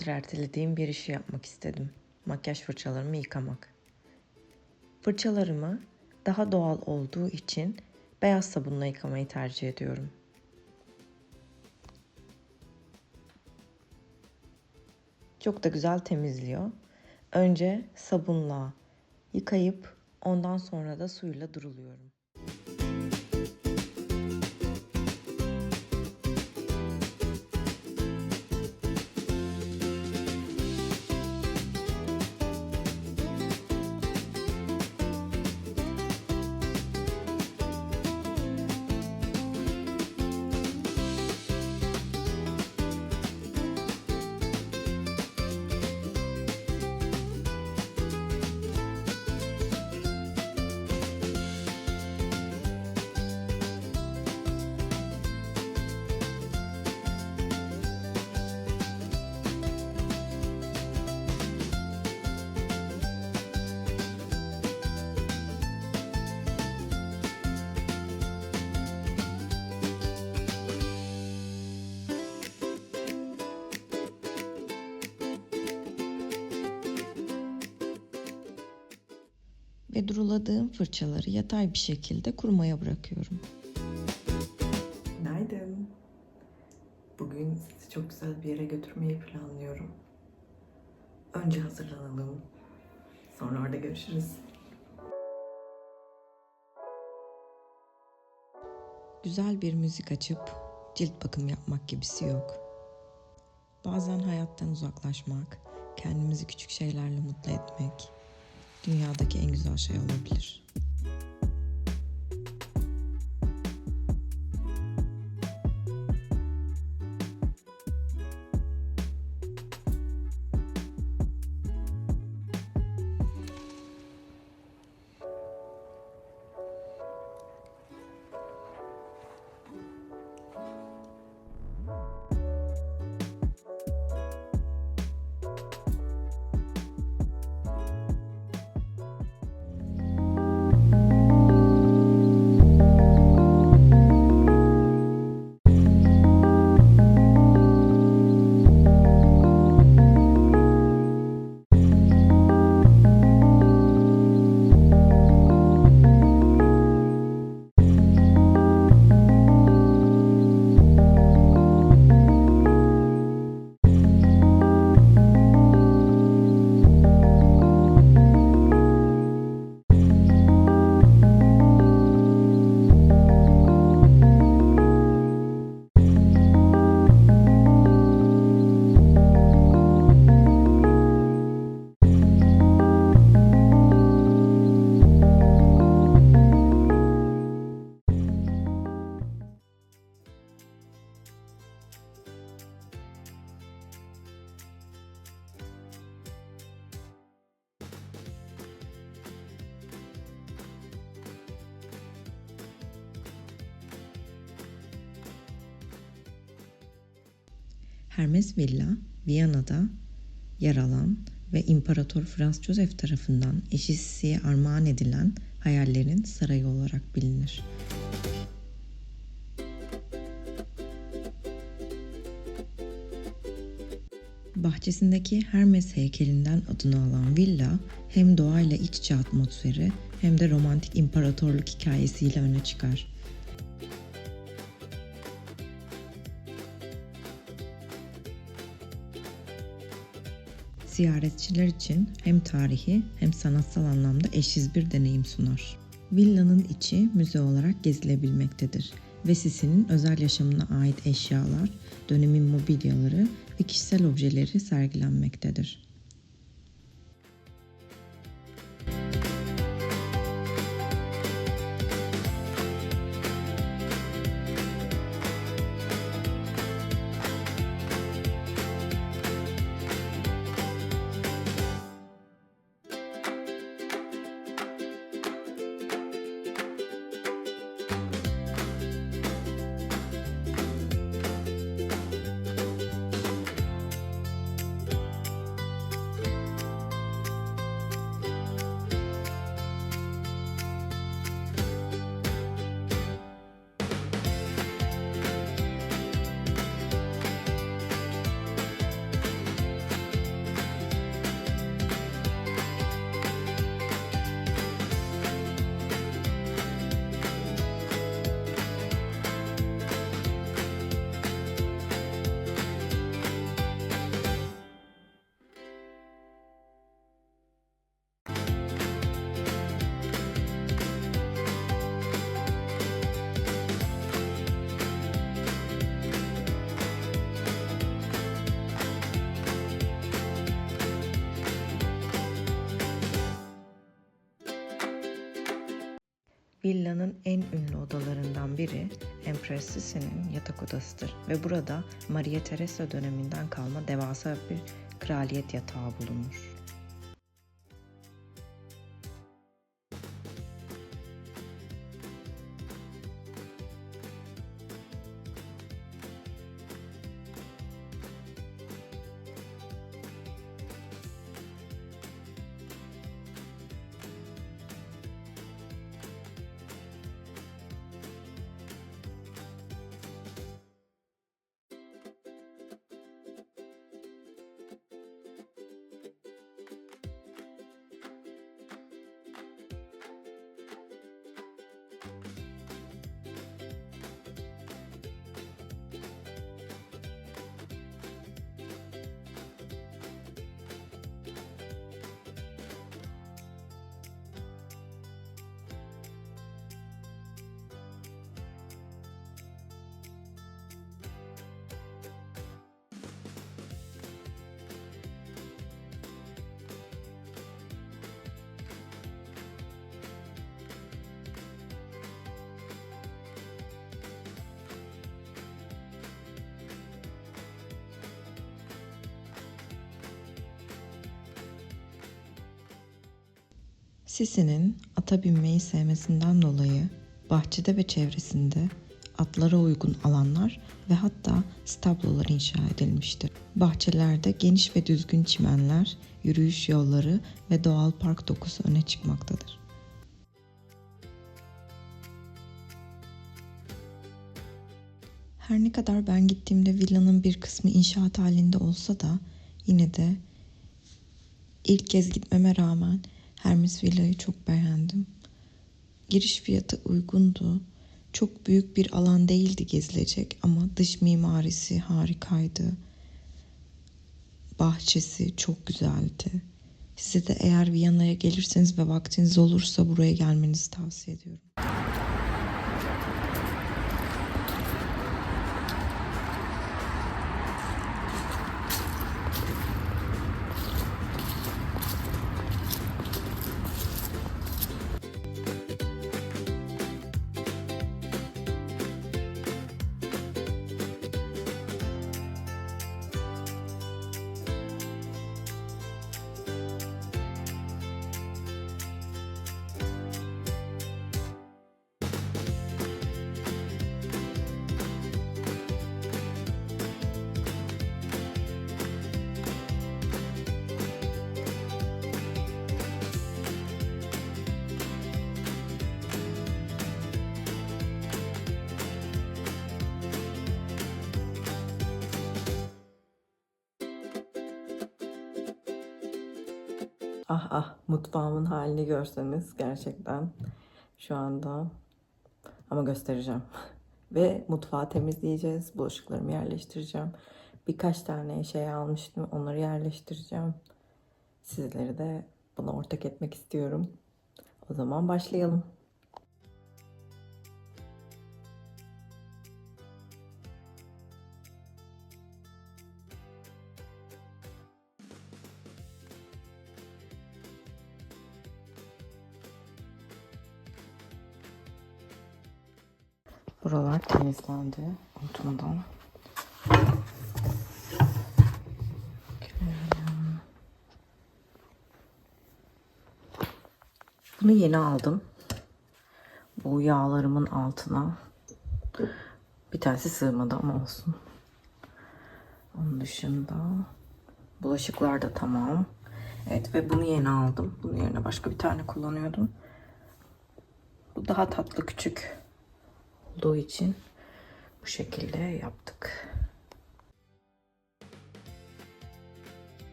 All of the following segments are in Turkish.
zamandır ertelediğim bir işi yapmak istedim. Makyaj fırçalarımı yıkamak. Fırçalarımı daha doğal olduğu için beyaz sabunla yıkamayı tercih ediyorum. Çok da güzel temizliyor. Önce sabunla yıkayıp ondan sonra da suyla duruluyorum. Ve duruladığım fırçaları yatay bir şekilde kurumaya bırakıyorum. Günaydın. Bugün sizi çok güzel bir yere götürmeyi planlıyorum. Önce hazırlanalım. Sonra orada görüşürüz. Güzel bir müzik açıp cilt bakım yapmak gibisi yok. Bazen hayattan uzaklaşmak, kendimizi küçük şeylerle mutlu etmek dünyadaki en güzel şey olabilir. Hermes Villa, Viyana'da yer alan ve İmparator Franz Josef tarafından eşi Sisi'ye armağan edilen hayallerin sarayı olarak bilinir. Bahçesindeki Hermes heykelinden adını alan villa hem doğayla iç içe atmosferi hem de romantik imparatorluk hikayesiyle öne çıkar. Ziyaretçiler için hem tarihi hem sanatsal anlamda eşsiz bir deneyim sunar. Villanın içi müze olarak gezilebilmektedir ve Sisi'nin özel yaşamına ait eşyalar, dönemin mobilyaları ve kişisel objeleri sergilenmektedir. Villanın en ünlü odalarından biri Empress yatak odasıdır ve burada Maria Teresa döneminden kalma devasa bir kraliyet yatağı bulunur. Sisi'nin ata binmeyi sevmesinden dolayı bahçede ve çevresinde atlara uygun alanlar ve hatta stablolar inşa edilmiştir. Bahçelerde geniş ve düzgün çimenler, yürüyüş yolları ve doğal park dokusu öne çıkmaktadır. Her ne kadar ben gittiğimde villanın bir kısmı inşaat halinde olsa da yine de ilk kez gitmeme rağmen Hermes Villa'yı çok beğendim. Giriş fiyatı uygundu. Çok büyük bir alan değildi gezilecek ama dış mimarisi harikaydı. Bahçesi çok güzeldi. Size de eğer Viyana'ya gelirseniz ve vaktiniz olursa buraya gelmenizi tavsiye ediyorum. Ah ah mutfağımın halini görseniz gerçekten şu anda ama göstereceğim. Ve mutfağı temizleyeceğiz. Bulaşıklarımı yerleştireceğim. Birkaç tane şey almıştım. Onları yerleştireceğim. Sizleri de buna ortak etmek istiyorum. O zaman başlayalım. Buralar temizlendi unutmadan. Bunu yeni aldım. Bu yağlarımın altına. Bir tanesi sığmadı ama olsun. Onun dışında bulaşıklar da tamam. Evet ve bunu yeni aldım. Bunun yerine başka bir tane kullanıyordum. Bu daha tatlı küçük olduğu için bu şekilde yaptık.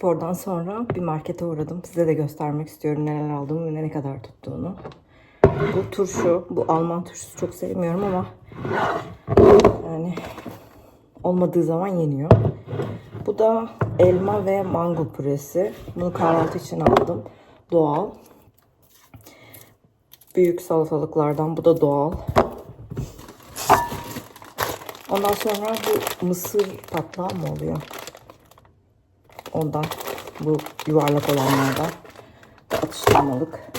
Spordan sonra bir markete uğradım. Size de göstermek istiyorum neler aldığımı ve ne kadar tuttuğunu. Bu turşu, bu Alman turşusu çok sevmiyorum ama yani olmadığı zaman yeniyor. Bu da elma ve mango püresi. Bunu kahvaltı için aldım. Doğal. büyük salatalıklardan. Bu da doğal. Ondan sonra bu mısır patlağı mı oluyor? Ondan. Bu yuvarlak olanlardan. Atıştırmalık.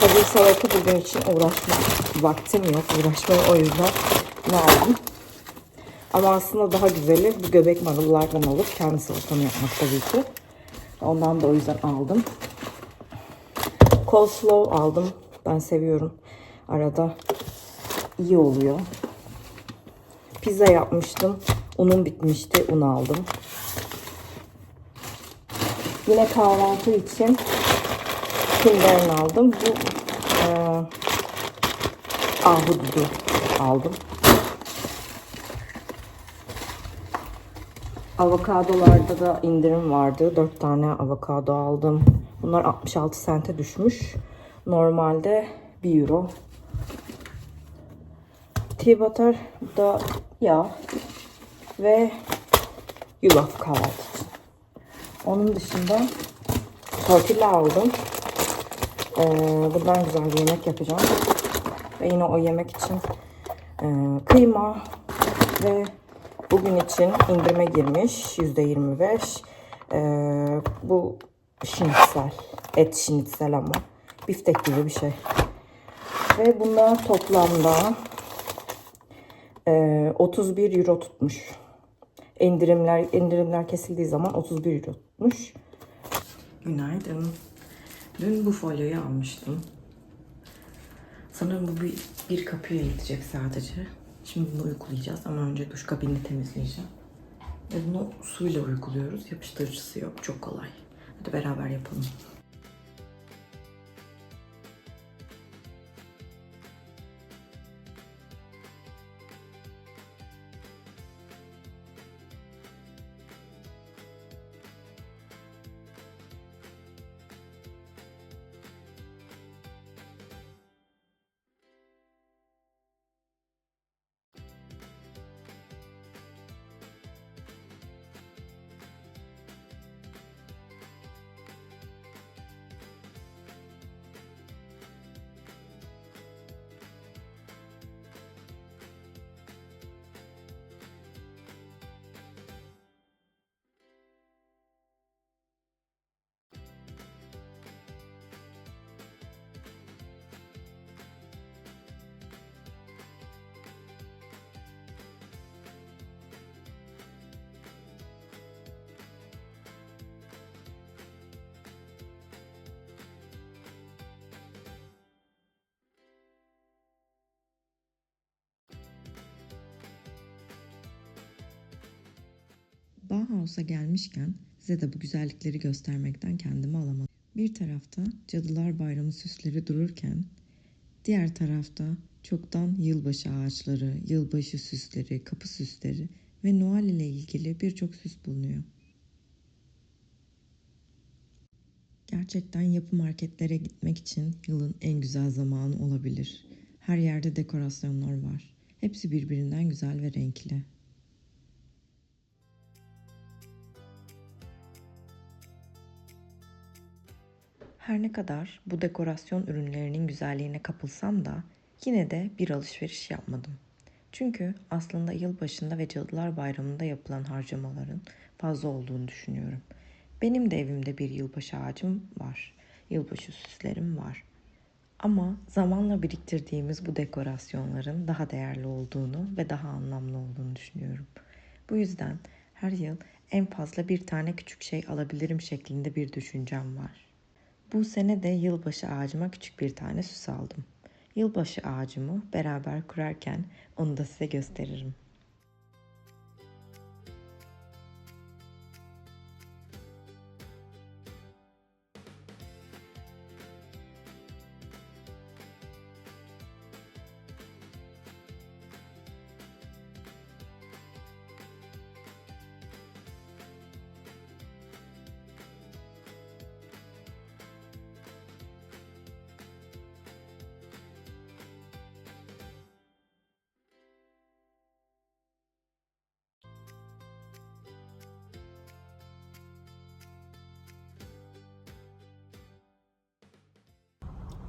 Hazır salata bugün için uğraşma vaktim yok. Uğraşmaya o yüzden ne aldım? Ama aslında daha güzeli bu göbek marullardan alıp kendi salatamı yapmak tabii ki. Ondan da o yüzden aldım. Coleslaw aldım. Ben seviyorum. Arada iyi oluyor. Pizza yapmıştım. Unum bitmişti. Un aldım. Yine kahvaltı için Kinder'in aldım. Bu e, ahududu aldım. Avokadolarda da indirim vardı. 4 tane avokado aldım. Bunlar 66 sente düşmüş. Normalde 1 euro. Tea butter bu da yağ ve yulaf kahvaltı. Onun dışında tortilla aldım. Ee, bundan güzel bir yemek yapacağım. Ve yine o yemek için e, kıyma ve bugün için indirime girmiş %25. Ee, bu şinitsel, et şinitsel ama biftek gibi bir şey. Ve bunlar toplamda e, 31 euro tutmuş. İndirimler indirimler kesildiği zaman 31 euro tutmuş. Günaydın. Dün bu folyoyu almıştım. Sanırım bu bir, bir kapıya gidecek sadece. Şimdi bunu uygulayacağız ama önce duş kabinini temizleyeceğim. Ve bunu suyla uyguluyoruz. Yapıştırıcısı yok. Çok kolay. Hadi beraber yapalım. Bauhaus'a gelmişken size de bu güzellikleri göstermekten kendimi alamadım. Bir tarafta Cadılar Bayramı süsleri dururken diğer tarafta çoktan yılbaşı ağaçları, yılbaşı süsleri, kapı süsleri ve Noel ile ilgili birçok süs bulunuyor. Gerçekten yapı marketlere gitmek için yılın en güzel zamanı olabilir. Her yerde dekorasyonlar var. Hepsi birbirinden güzel ve renkli. Her ne kadar bu dekorasyon ürünlerinin güzelliğine kapılsam da yine de bir alışveriş yapmadım. Çünkü aslında yılbaşında ve Cadılar Bayramı'nda yapılan harcamaların fazla olduğunu düşünüyorum. Benim de evimde bir yılbaşı ağacım var. Yılbaşı süslerim var. Ama zamanla biriktirdiğimiz bu dekorasyonların daha değerli olduğunu ve daha anlamlı olduğunu düşünüyorum. Bu yüzden her yıl en fazla bir tane küçük şey alabilirim şeklinde bir düşüncem var. Bu sene de yılbaşı ağacıma küçük bir tane süs aldım. Yılbaşı ağacımı beraber kurarken onu da size gösteririm.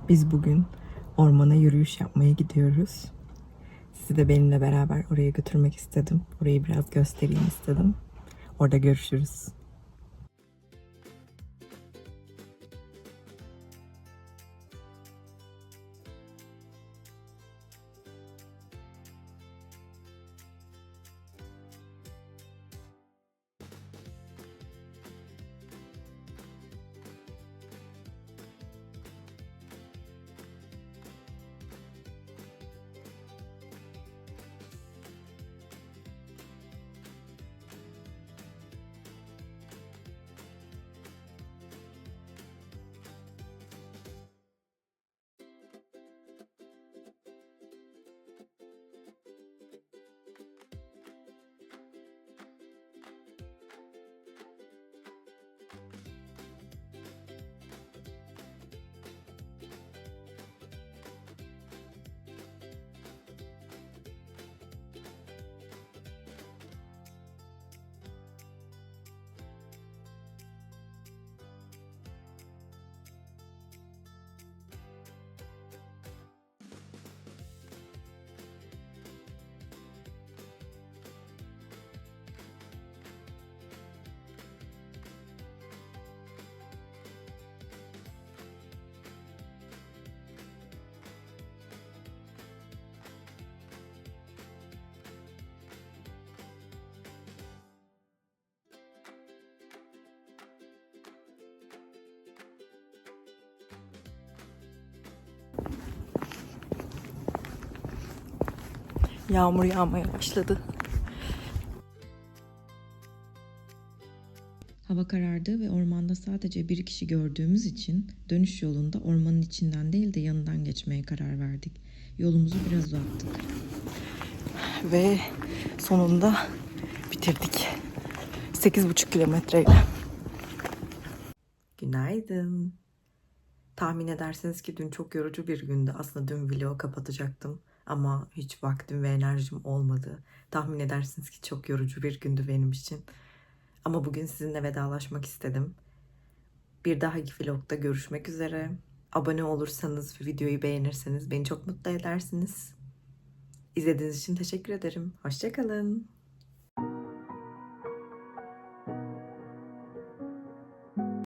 Biz bugün ormana yürüyüş yapmaya gidiyoruz. Sizi de benimle beraber oraya götürmek istedim. Orayı biraz göstereyim istedim. Orada görüşürüz. Yağmur yağmaya başladı. Hava karardı ve ormanda sadece bir kişi gördüğümüz için dönüş yolunda ormanın içinden değil de yanından geçmeye karar verdik. Yolumuzu biraz uzattık. Ve sonunda bitirdik. 8,5 kilometreyle. Günaydın. Tahmin edersiniz ki dün çok yorucu bir gündü. Aslında dün vlogu kapatacaktım ama hiç vaktim ve enerjim olmadı. Tahmin edersiniz ki çok yorucu bir gündü benim için. Ama bugün sizinle vedalaşmak istedim. Bir dahaki vlogda görüşmek üzere. Abone olursanız ve videoyu beğenirseniz beni çok mutlu edersiniz. İzlediğiniz için teşekkür ederim. Hoşçakalın.